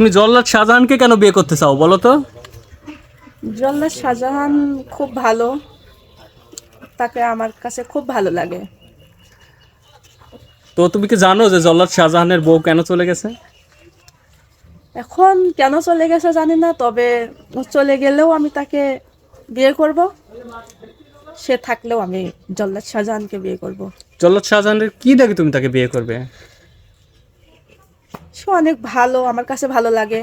তুমি জল্লাদ শাহজাহানকে কেন বিয়ে করতে চাও বলো তো? জল্লাদ শাহজাহান খুব ভালো। তাকে আমার কাছে খুব ভালো লাগে। তো তুমি কি জানো যে জল্লাদ শাহজাহানের বউ কেন চলে গেছে? এখন কেন চলে গেছে জানি না তবে চলে গেলেও আমি তাকে বিয়ে করব। সে থাকলেও আমি জল্লাদ শাহজাহানকে বিয়ে করব। জল্লাদ শাহজাহানের কি দেখে তুমি তাকে বিয়ে করবে? সে অনেক ভালো আমার কাছে ভালো লাগে।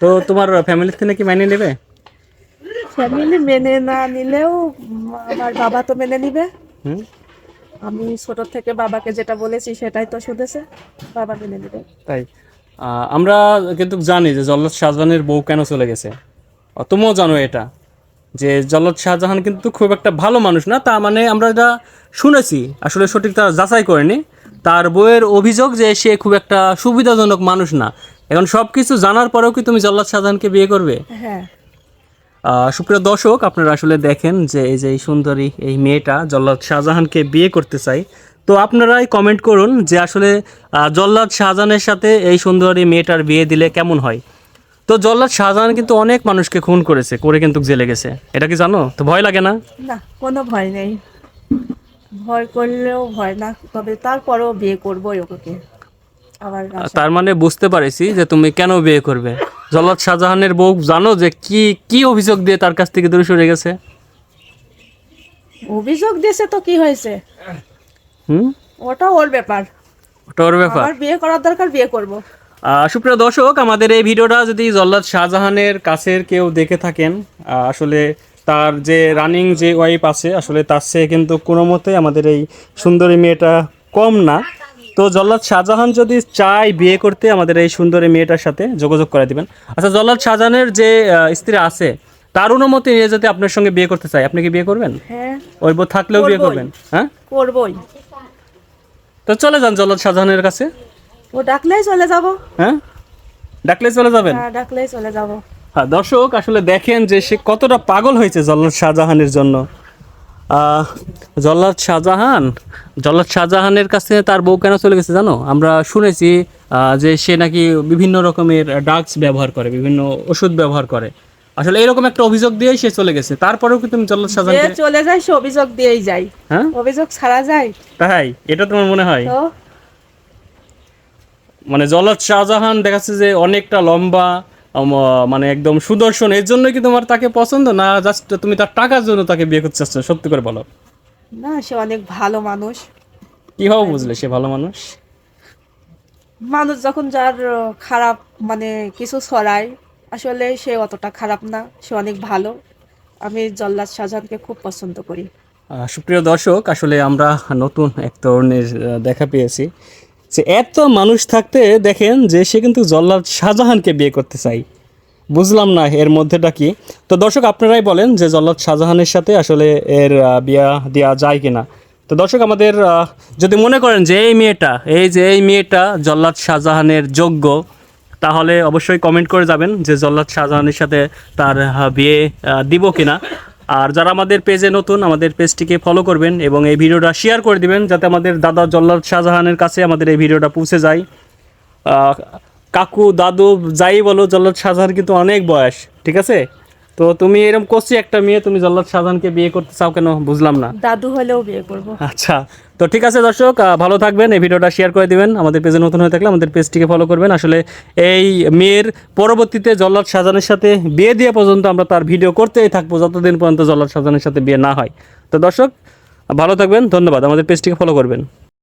তো তোমার ফ্যামিলি থেকে কি মেনে নেবে? ফ্যামিলি মেনে না নিলেও আমার বাবা তো মেনে নিবে। হুম। আমি ছোট থেকে বাবাকে যেটা বলেছি সেটাই তো শুনেছে বাবা মেনে নেবে। তাই। আমরা কিন্তু জানি যে জল্লাদ শাহজাহানের বউ কেন চলে গেছে। তুমিও জানো এটা যে জল্লাদ শাহজাহান কিন্তু খুব একটা ভালো মানুষ না তা মানে আমরা এটা শুনেছি। আসলে সঠিক তার যাচাই করেনি। তার বইয়ের অভিযোগ যে সে খুব একটা সুবিধাজনক মানুষ না। এখন সব কিছু জানার পরেও কি তুমি জল্লাদ শাহজাহানকে বিয়ে করবে? হ্যাঁ। সুপ্রিয় দর্শক আপনারা আসলে দেখেন যে এই যে এই সুন্দরী এই মেয়েটা জল্লাদ শাহজাহানকে বিয়ে করতে চাই তো আপনারাই কমেন্ট করুন যে আসলে জল্লাদ শাহজাহানের সাথে এই সুন্দরী মেয়েটার বিয়ে দিলে কেমন হয়। তো জল্লাদ শাহজাহান কিন্তু অনেক মানুষকে খুন করেছে করে কিন্তু জেলে গেছে। এটা কি জানো? তো ভয় লাগে না? না কোনো ভয় নেই। ভয় করলেও ভয় না তবে তারপরেও বিয়ে করবোই ওকে। আবার তার মানে বুঝতে পারেছি যে তুমি কেন বিয়ে করবে? জল্লাদ শাহজাহানের বউ জানো যে কি কি অভিযোগ দিয়ে তার কাছ থেকে দূরে সরে গেছে? অভিযোগ দিয়েছে তো কি হয়েছে? হুম? ওটা ওর ব্যাপার। ওটা ওর ব্যাপার। আমার বিয়ে করার দরকার বিয়ে করব। সুপ্রিয় দর্শক আমাদের এই ভিডিওটা যদি জল্লাদ শাহজাহানের কাছের কেউ দেখে থাকেন আসলে তার যে রানিং যে ওয়াইফ আছে আসলে তার চেয়ে কিন্তু কোনো মতে আমাদের এই সুন্দরী মেয়েটা কম না। তো জল্লাদ শাহজাহান যদি চায় বিয়ে করতে আমাদের এই সুন্দরী মেয়েটার সাথে যোগাযোগ করে দিবেন। আচ্ছা জল্লাদ শাহজাহানের যে স্ত্রী আছে তার অনুমতি নিয়ে যদি আপনার সঙ্গে বিয়ে করতে চাই আপনি কি বিয়ে করবেন? হ্যাঁ। ওই থাকলেও বিয়ে করবেন হ্যাঁ? করবই। তো চলে যান জল্লাদ শাহজাহানের কাছে। ও ডাকলেই চলে যাব। হ্যাঁ? ডাকলেই চলে যাবেন? হ্যাঁ ডাকলেই চলে যাব। হ্যাঁ দর্শক আসলে দেখেন যে সে কতটা পাগল হয়েছে জল্লাদ শাহজাহানের জন্য। জল্লাদ শাহজাহান জল্লাদ শাহজাহানের কাছে তার বউ কেন চলে গেছে জানো? আমরা শুনেছি যে সে নাকি বিভিন্ন রকমের ড্রাগস ব্যবহার করে বিভিন্ন ওষুধ ব্যবহার করে। আসলে এরকম একটা অভিযোগ দিয়েই সে চলে গেছে। তারপরেও কি তুমি জল্লাদ যে শাহজাহানকে চলে যায় সে অভিযোগ দিয়েই যায়। হ্যাঁ? অভিযোগ ছাড়া যায়। তাই? এটা তোমার মনে হয়? মানে জল্লাদ শাহজাহান দেখাচ্ছে যে অনেকটা লম্বা মানে একদম সুদর্শন এর জন্য কি তোমার তাকে পছন্দ না জাস্ট তুমি তার টাকার জন্য তাকে বিয়ে করতে চাচ্ছ? সত্যি করে বলো। না সে অনেক ভালো মানুষ। কীভাবে বুঝলে সে ভালো মানুষ? মানুষ যখন যার খারাপ মানে কিছু ছড়ায় আসলে সে অতটা খারাপ না সে অনেক ভালো। আমি জল্লাদ শাহজাহানকে খুব পছন্দ করি। সুপ্রিয় দর্শক আসলে আমরা নতুন এক তরুণের দেখা পেয়েছি। যে এত মানুষ থাকতে দেখেন যে সে কিন্তু জল্লাদ শাহজাহানকে বিয়ে করতে চাই। বুঝলাম না এর মধ্যেটা কি। তো দর্শক আপনারাই বলেন যে জল্লাদ শাহজাহানের সাথে আসলে এর বিয়া দেওয়া যায় কিনা। তো দর্শক আমাদের যদি মনে করেন যে এই মেয়েটা, এই যে এই মেয়েটা জল্লাদ শাহজাহানের যোগ্য, তাহলে অবশ্যই কমেন্ট করে যাবেন যে জল্লাদ শাহজাহানের সাথে তার বিয়ে দিব কিনা। আর যারা আমাদের পেজে নতুন, আমাদের পেজটিকে ফলো করবেন এবং এই ভিডিওটা শেয়ার করে দিবেন যাতে আমাদের দাদা জল্লাদ শাহজাহানের কাছে আমাদের এই ভিডিওটা পৌঁছে যায়। কাকু, দাদু, যাই বলো, জল্লাদ শাহজাহান কিন্তু অনেক বয়স, ঠিক আছে? তো তুমি এরকম করছি একটা মেয়ে তুমি জল্লাদ শাহজাহানকে বিয়ে করতে চাও কেন? বুঝলাম না। দাদু হলেও বিয়ে করব। আচ্ছা তো ঠিক আছে দর্শক ভালো থাকবেন এই ভিডিওটা শেয়ার করে দিবেন। আমাদের পেজে নতুন হয়ে থাকলে আমাদের পেজটিকে ফলো করবেন। আসলে এই মেয়ের পরবর্তীতে জল্লাদ শাহজাহানের সাথে বিয়ে দিয়ে পর্যন্ত আমরা তার ভিডিও করতেই থাকব যতদিন পর্যন্ত জল্লাদ শাহজাহানের সাথে বিয়ে না হয়। তো দর্শক ভালো থাকবেন ধন্যবাদ। আমাদের পেজটিকে ফলো করবেন।